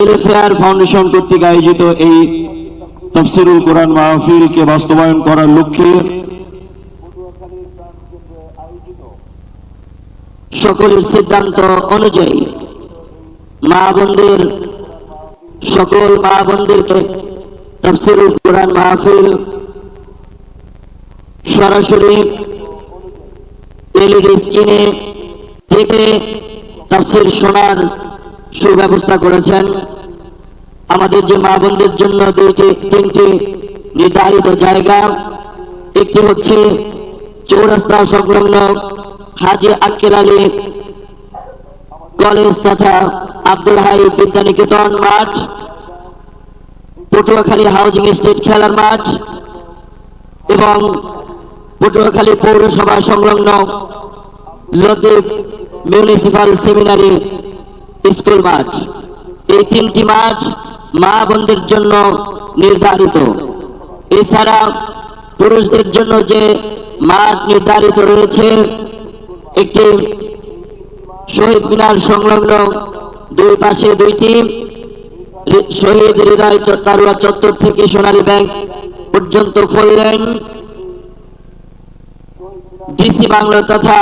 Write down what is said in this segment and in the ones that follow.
Welfare foundation কর্তৃক আয়োজিত এই তফসিরুল কোরআন মাহফিলকে বাস্তবায়ন করার লক্ষ্যে সকলের সিদ্ধান্ত অনুযায়ী মা বোনদের, সকল মা বোনদেরকে তফসিরুল কোরআন মাহফিল সরাসরি এলইডি স্ক্রিনে থেকে তফসির শোনার সুব্যবস্থা করেছেন। আমাদের যে মা বোনদের জন্য দুইটি, তিনটি নির্ধারিত জায়গা, একটি হচ্ছে চৌরাস্তা সংলগ্ন হাজি আক্কের আলী কলেজ তথা আব্দুল হাই বিদ্যানিকেতন মাঠ, পটুয়াখালী হাউজিং এস্টেট খেলার মাঠ এবং পটুয়াখালী পৌরসভা সংলগ্ন লদ্বীপ মিউনিসিপাল সেমিনারি স্কুল মাঠ। এই তিনটি মাঠ মা বোনদের জন্য নির্ধারিত। এছাড়া পুরুষদের জন্য যে মাঠ নির্ধারিত রয়েছে, একটি শহীদ মিনার সংলগ্ন দুই পাশে দুইটি শহীদ হৃদয় তারুয়া চত্বর থেকে সোনালী ব্যাংক পর্যন্ত ফোর লেন। ডিসি বাংলা তথা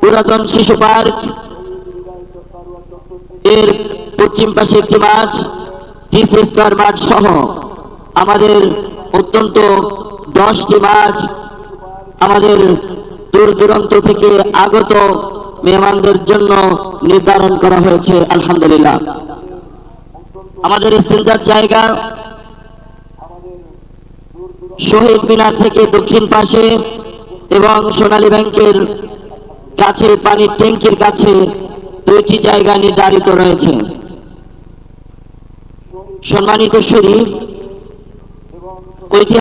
পুরাতন শিশু পার্ক এর পশ্চিম পাশে একটি মাঠ ডিসি স্কোয়ার মাঠ সহ আমাদের অত্যন্ত দশটি মাঠ আমাদের দূর দূরান্ত থেকে আগত মেহমানদের জন্য নির্ধারণ করা হয়েছে, আলহামদুলিল্লাহ। আমাদের ইস্তেঞ্জার জায়গা শহীদ মিনার থেকে দক্ষিণ পাশে এবং সোনালী ব্যাংকের কাছে, পানির ট্যাঙ্কির কাছে দুইটি জায়গা নির্ধারিত রয়েছে। সম্মানিত শরীফ